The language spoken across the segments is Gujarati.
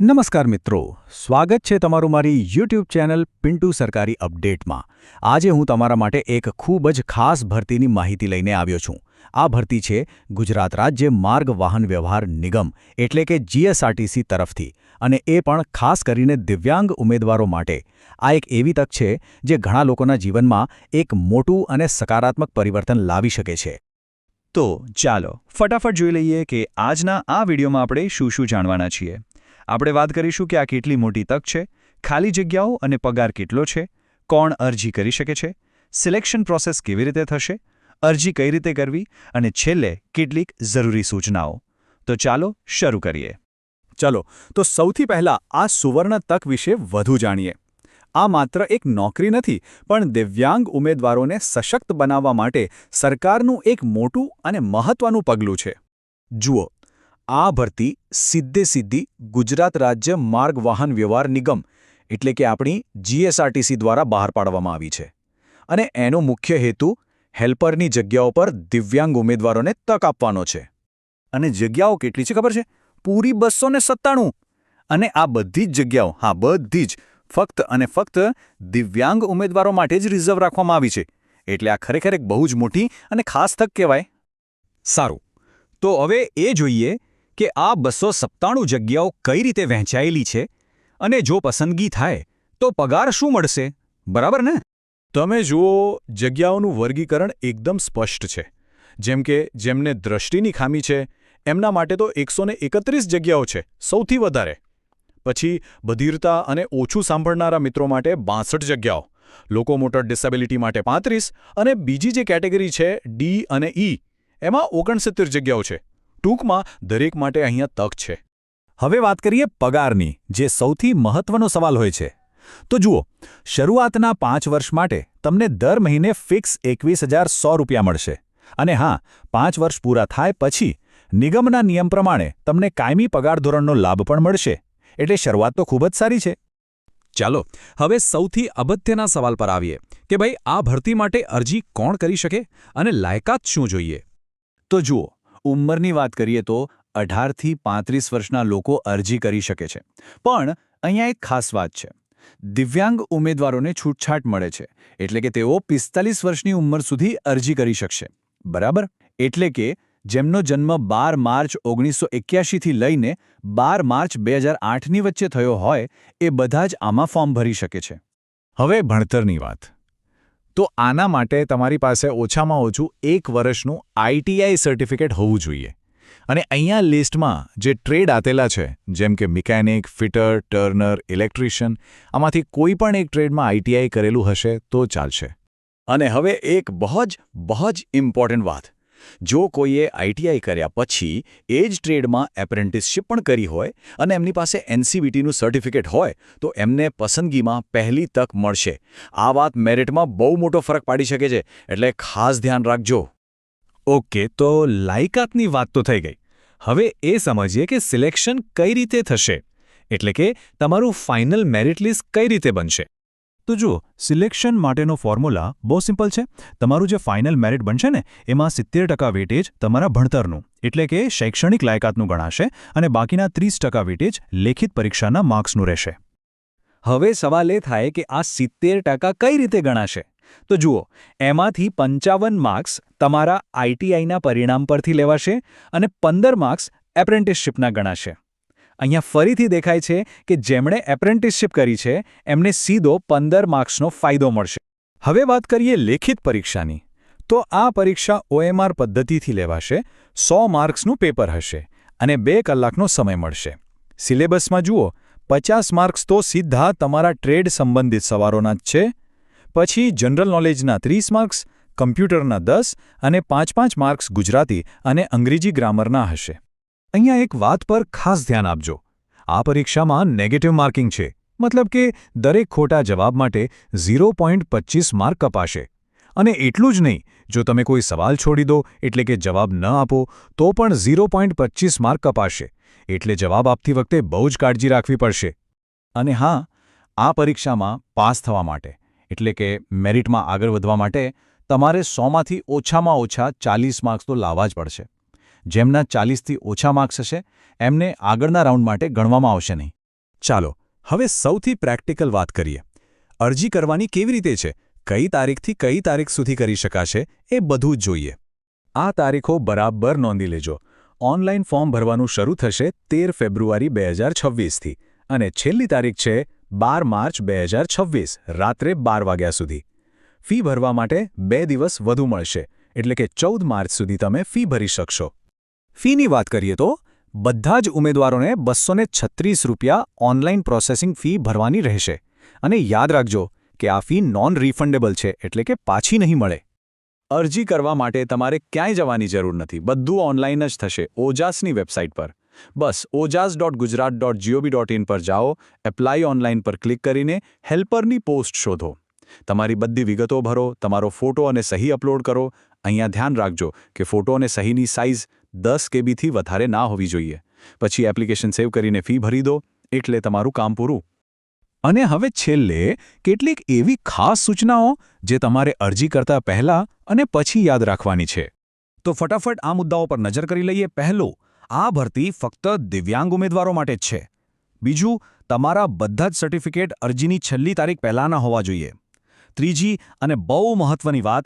નમસ્કાર મિત્રો, સ્વાગત છે તમારું મારી યુટ્યુબ ચેનલ પિન્ટુ સરકારી અપડેટમાં. આજે હું તમારા માટે એક ખૂબ જ ખાસ ભરતીની માહિતી લઈને આવ્યો છું. આ ભરતી છે ગુજરાત રાજ્ય માર્ગ વાહન વ્યવહાર નિગમ, એટલે કે જીએસઆરટીસી તરફથી, અને એ પણ ખાસ કરીને દિવ્યાંગ ઉમેદવારો માટે. આ એક એવી તક છે જે ઘણા લોકોના જીવનમાં એક મોટું અને સકારાત્મક પરિવર્તન લાવી શકે છે. તો ચાલો, ફટાફટ જોઈ લઈએ કે આજના આ વિડીયોમાં આપણે શું શું જાણવાના છીએ. આપણે વાત કરીશું કે આ કેટલી મોટી તક છે, ખાલી જગ્યાઓ અને પગાર કેટલો છે, કોણ અરજી કરી શકે છે, સિલેક્શન પ્રોસેસ કેવી રીતે થશે, અરજી કઈ રીતે કરવી અને છેલ્લે કેટલીક જરૂરી સૂચનાઓ. તો ચાલો શરૂ કરીએ. ચલો, તો સૌથી પહેલા આ સુવર્ણ તક વિશે વધુ જાણીએ. આ માત્ર એક નોકરી નથી, પણ દિવ્યાંગ ઉમેદવારોને સશક્ત બનાવવા માટે સરકારનું એક મોટું અને મહત્વનું પગલું છે. જુઓ આ ભરતી સીધે સીધી ગુજરાત રાજ્ય માર્ગ વાહન વ્યવહાર નિગમ, એટલે કે આપણી જીએસઆરટીસી દ્વારા બહાર પાડવામાં આવી છે. અને એનો મુખ્ય હેતુ હેલ્પરની જગ્યાઓ પર દિવ્યાંગ ઉમેદવારોને તક આપવાનો છે. અને જગ્યાઓ કેટલી છે ખબર છે? પૂરી બસો સત્તાણું. અને આ બધી જ જગ્યાઓ, હા, બધી જ, ફક્ત અને ફક્ત દિવ્યાંગ ઉમેદવારો માટે જ રિઝર્વ રાખવામાં આવી છે. એટલે આ ખરેખર એક બહુ જ મોટી અને ખાસ તક કહેવાય. સારું. તો હવે એ જોઈએ કે આ બસો સત્તાણું જગ્યાઓ કઈ રીતે વહેંચાયેલી છે અને જો પસંદગી થાય, તો પગાર શું મળશે? બરાબર ને? તમે જુઓ, જગ્યાઓનું વર્ગીકરણ એકદમ સ્પષ્ટ છે. જેમ કે, જેમને દ્રષ્ટિની ખામી છે, એમના માટે તો એકસો જગ્યાઓ છે, સૌથી વધારે. પછી, બધીરતા અને ઓછું સાંભળનારા મિત્રો માટે બાસઠ જગ્યાઓ લોકોમોટર ડિસેબિલિટી માટે પાંત્રીસ અને બીજી જે કેટેગરી છે, ડી અને ઈ, એમાં ઓગણસિત્તેર જગ્યાઓ છે. ટૂંકમાં દરેક માટે અહીંયા તક છે. હવે વાત કરીએ પગારની, જે સૌથી મહત્વનો સવાલ હોય છે. તો જુઓ, શરૂઆતના પાંચ વર્ષ માટે તમને દર મહિને ફિક્સ એકવીસ રૂપિયા મળશે. અને હા, પાંચ વર્ષ પૂરા થાય પછી નિગમના નિયમ પ્રમાણે તમને કાયમી પગાર ધોરણનો લાભ પણ મળશે. એટલે શરૂઆત તો ખૂબ જ સારી છે. ચાલો, હવે સૌથી અગત્યના સવાલ પર આવીએ કે ભાઈ આ ભરતી માટે અરજી કોણ કરી શકે અને લાયકાત શું જોઈએ? તો જુઓ ઉંમરની વાત કરીએ તો અઢારથી પાંત્રીસ વર્ષના લોકો અરજી કરી શકે છે. પણ અહીંયા એક ખાસ વાત છે. દિવ્યાંગ ઉમેદવારોને છૂટછાટ મળે છે. એટલે કે તેઓ પિસ્તાલીસ વર્ષની ઉંમર સુધી અરજી કરી શકશે. બરાબર? એટલે કે જેમનો જન્મ બાર માર્ચ ઓગણીસો એક્યાસીથી લઈને બાર માર્ચ બે હજાર આઠની વચ્ચે થયો હોય, એ બધા જ આમાં ફોર્મ ભરી શકે છે. હવે ભણતરની વાત. તો આના માટે તમારી પાસે ઓછામાં ઓછું એક વર્ષનું આઈટીઆઈ સર્ટિફિકેટ હોવું જોઈએ. અને અહીંયા લિસ્ટમાં જે ટ્રેડ આતેલા છે, જેમ કે મિકેનિક, ફિટર, ટર્નર, ઇલેક્ટ્રિશિયન, આમાંથી કોઈ પણ એક ટ્રેડમાં આઈટીઆઈ કરેલું હશે તો ચાલશે. અને હવે એક બહુ જ બહુ જ ઇમ્પોર્ટન્ટ વાત. જો કોઈએ આઈટીઆઈ કર્યા પછી એ જ ટ્રેડમાં એપ્રેન્ટિસશીપ પણ કરી હોય અને એમની પાસે એનસીબીટીનું સર્ટિફિકેટ હોય, તો એમને પસંદગીમાં પહેલી તક મળશે. આ વાત મેરિટમાં બહુ મોટો ફરક પાડી શકે છે, એટલે ખાસ ધ્યાન રાખજો. ઓકે, તો લાયકાતની વાત તો થઈ ગઈ. હવે એ સમજીએ કે સિલેક્શન કઈ રીતે થશે. એટલે કે તમારું ફાઇનલ મેરિટ લિસ્ટ કઈ રીતે બનશે. તો જુઓ સિલેક્શન માટેનો ફોર્મ્યુલા બહુ સિમ્પલ છે. તમારું જે ફાઇનલ મેરિટ બનશે ને, એમાં સિત્તેર ટકા વેટેજ તમારા ભણતરનું, એટલે કે શૈક્ષણિક લાયકાતનું ગણાશે અને બાકીના ત્રીસ ટકા વેટેજ લેખિત પરીક્ષાના માર્ક્સનું રહેશે. હવે સવાલ એ થાય કે આ સિત્તેર ટકા કઈ રીતે ગણાશે? તો જુઓ, એમાંથી પંચાવન માર્ક્સ તમારા આઈટીઆઈના પરિણામ પરથી લેવાશે અને પંદર માર્ક્સ એપ્રેન્ટિસશીપના ગણાશે. અહીંયા ફરીથી દેખાય છે કે જેમણે એપ્રેન્ટિસશીપ કરી છે, એમને સીધો પંદર માર્ક્સનો ફાયદો મળશે. હવે વાત કરીએ લેખિત પરીક્ષાની. તો આ પરીક્ષા ઓએમઆર પદ્ધતિથી લેવાશે, સો માર્ક્સનું પેપર હશે અને બે કલાકનો સમય મળશે. સિલેબસમાં જુઓ, પચાસ માર્ક્સ તો સીધા તમારા ટ્રેડ સંબંધિત સવારોના જ છે. પછી જનરલ નોલેજના ત્રીસ માર્ક્સ, કમ્પ્યુટરના દસ અને પાંચ પાંચ માર્ક્સ ગુજરાતી અને અંગ્રેજી ગ્રામરના હશે. અહીંયા એક વાત પર ખાસ ધ્યાન આપજો. આ પરીક્ષામાં નેગેટિવ માર્કિંગ છે. મતલબ કે દરેક ખોટા જવાબ માટે ઝીરો માર્ક કપાશે. અને એટલું જ નહીં, જો તમે કોઈ સવાલ છોડી દો, એટલે કે જવાબ ન આપો, તો પણ ઝીરો માર્ક કપાશે. એટલે જવાબ આપતી વખતે બહુ જ કાળજી રાખવી પડશે. અને હા, આ પરીક્ષામાં પાસ થવા માટે, એટલે કે મેરિટમાં આગળ વધવા માટે, તમારે સોમાંથી ઓછામાં ઓછા ચાલીસ માર્ક્સ તો લાવવા જ પડશે. જેમના ચાલીસથી ઓછા માર્ક્સ હશે, એમને આગળના રાઉન્ડ માટે ગણવામાં આવશે નહીં. ચાલો, હવે સૌથી પ્રેક્ટિકલ વાત કરીએ. અરજી કરવાની કેવી રીતે છે? કઈ તારીખથી કઈ તારીખ સુધી કરી શકાશે? એ બધું જ જોઈએ. આ તારીખો બરાબર નોંધી લેજો. ઓનલાઈન ફોર્મ ભરવાનું શરૂ થશે તેર ફેબ્રુઆરી બે હજાર છવ્વીસથી અને છેલ્લી તારીખ છે બાર માર્ચ બે હજાર છવ્વીસ, રાત્રે બાર વાગ્યા સુધી. ફી ભરવા માટે બે દિવસ વધુ મળશે, એટલે કે ચૌદ માર્ચ સુધી તમે ફી ભરી શકશો. ફીની વાત કરીએ તો, બધા જ ઉમેદવારોને બસો છત્રીસ રૂપિયા ઓનલાઈન પ્રોસેસિંગ ફી ભરવાની રહેશે. અને યાદ રાખજો કે આ ફી નોન રિફંડેબલ છે, એટલે કે પાછી નહીં મળે. અરજી કરવા માટે તમારે ક્યાંય જવાની જરૂર નથી. બધું ઓનલાઈન જ થશે, ઓજાસની વેબસાઇટ પર. બસ, Ojas dot Gujarat dot G O B dot in પર જાઓ, એપ્લાય ઓનલાઈન પર ક્લિક કરીને હેલ્પરની પોસ્ટ શોધો. તમારી બધી વિગતો ભરો, તમારો ફોટો અને સહી અપલોડ કરો. અહીંયા ધ્યાન રાખજો કે ફોટો અને સહીની સાઇઝ દસ કેબીથી વધારે ના હોવી જોઈએ. પછી એપ્લિકેશન સેવ કરીને ફી ભરી દો, એટલે તમારું કામ પૂરું. અને હવે છેલ્લે, કેટલીક એવી ખાસ સૂચનાઓ જે તમારે અરજી કરતા પહેલા અને પછી યાદ રાખવાની છે. તો ફટાફટ આ મુદ્દાઓ પર નજર કરી લઈએ. પહેલું, આ ભરતી ફક્ત દિવ્યાંગ ઉમેદવારો માટે જ છે. બીજું, તમારા બધા જ સર્ટિફિકેટ અરજીની છેલ્લી તારીખ પહેલાંના હોવા જોઈએ. ત્રીજી અને બહુ મહત્વની વાત,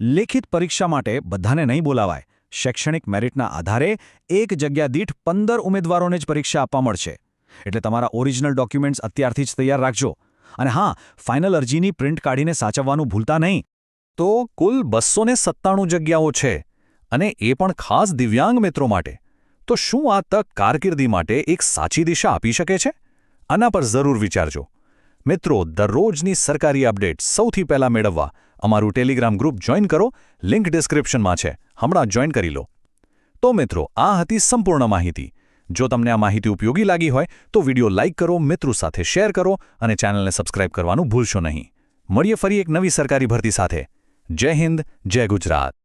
લેખિત પરીક્ષા માટે બધાને નહીં બોલાવાય. શૈક્ષણિક મેરિટના આધારે એક જગ્યા દીઠ પંદર ઉમેદવારોને જ પરીક્ષા આપવા મળશે. એટલે તમારા ઓરિજિનલ ડોક્યુમેન્ટ્સ અત્યારથી જ તૈયાર રાખજો. અને હા, ફાઇનલ અરજીની પ્રિન્ટ કાઢીને સાચવવાનું ભૂલતા નહીં. તો કુલ બસો સત્તાણું જગ્યાઓ છે અને એ પણ ખાસ દિવ્યાંગ મિત્રો માટે. તો શું આ તક કારકિર્દી માટે એક સાચી દિશા આપી શકે છે? આના પર જરૂર વિચારજો. મિત્રો, દરરોજની સરકારી અપડેટ સૌથી પહેલા મેળવવા અમારું ટેલિગ્રામ ગ્રુપ જોઈન કરો, લિંક ડિસ્ક્રિપ્શનમાં છે. હમણાં જોઈન કરી લો. તો મિત્રો, આ હતી સંપૂર્ણ માહિતી. જો તમને આ માહિતી ઉપયોગી લાગી હોય, તો વીડિયો લાઇક કરો, મિત્રો સાથે શેર કરો અને ચેનલને સબસ્ક્રાઇબ કરવાનું ભૂલશો નહીં. મળીએ ફરી એક નવી સરકારી ભરતી સાથે. જય હિન્દ, જય ગુજરાત.